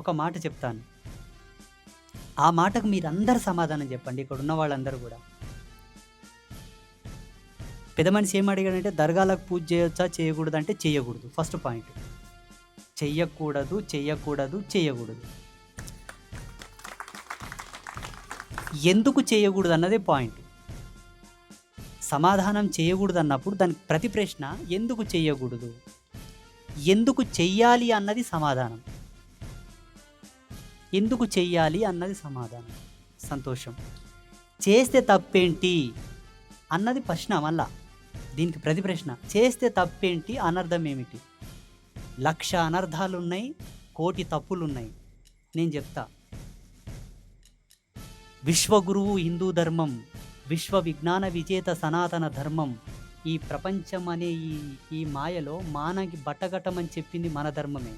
ఒక మాట చెప్తాను. ఆ మాటకు మీరందరు సమాధానం చెప్పండి ఇక్కడ ఉన్న వాళ్ళందరూ కూడా. పెద్ద మనిషి ఏం అడిగాడంటే దర్గాలకు పూజ చేయొచ్చా చేయకూడదు అంటే చేయకూడదు. ఫస్ట్ పాయింట్ చెయ్యకూడదు చెయ్యకూడదు చేయకూడదు ఎందుకు చేయకూడదు అన్నదే పాయింట్ సమాధానం చేయకూడదు అన్నప్పుడు దానికి ప్రతి ప్రశ్న ఎందుకు చేయకూడదు? ఎందుకు చెయ్యాలి అన్నది సమాధానం. ఎందుకు చెయ్యాలి అన్నది సమాధానం సంతోషం. చేస్తే తప్పేంటి అన్నది ప్రశ్న మళ్ళా. దీనికి ప్రతి ప్రశ్న చేస్తే తప్పేంటి అనర్థం ఏమిటి? లక్ష అనర్థాలు ఉన్నాయి కోటి తప్పులు ఉన్నాయి నేను చెప్తా. విశ్వగురువు హిందూ ధర్మం విశ్వ విజ్ఞాన విజేత సనాతన ధర్మం ఈ ప్రపంచం అనే ఈ ఈ మాయలో మానకి బట్టగట్టమని చెప్పింది మన ధర్మమే.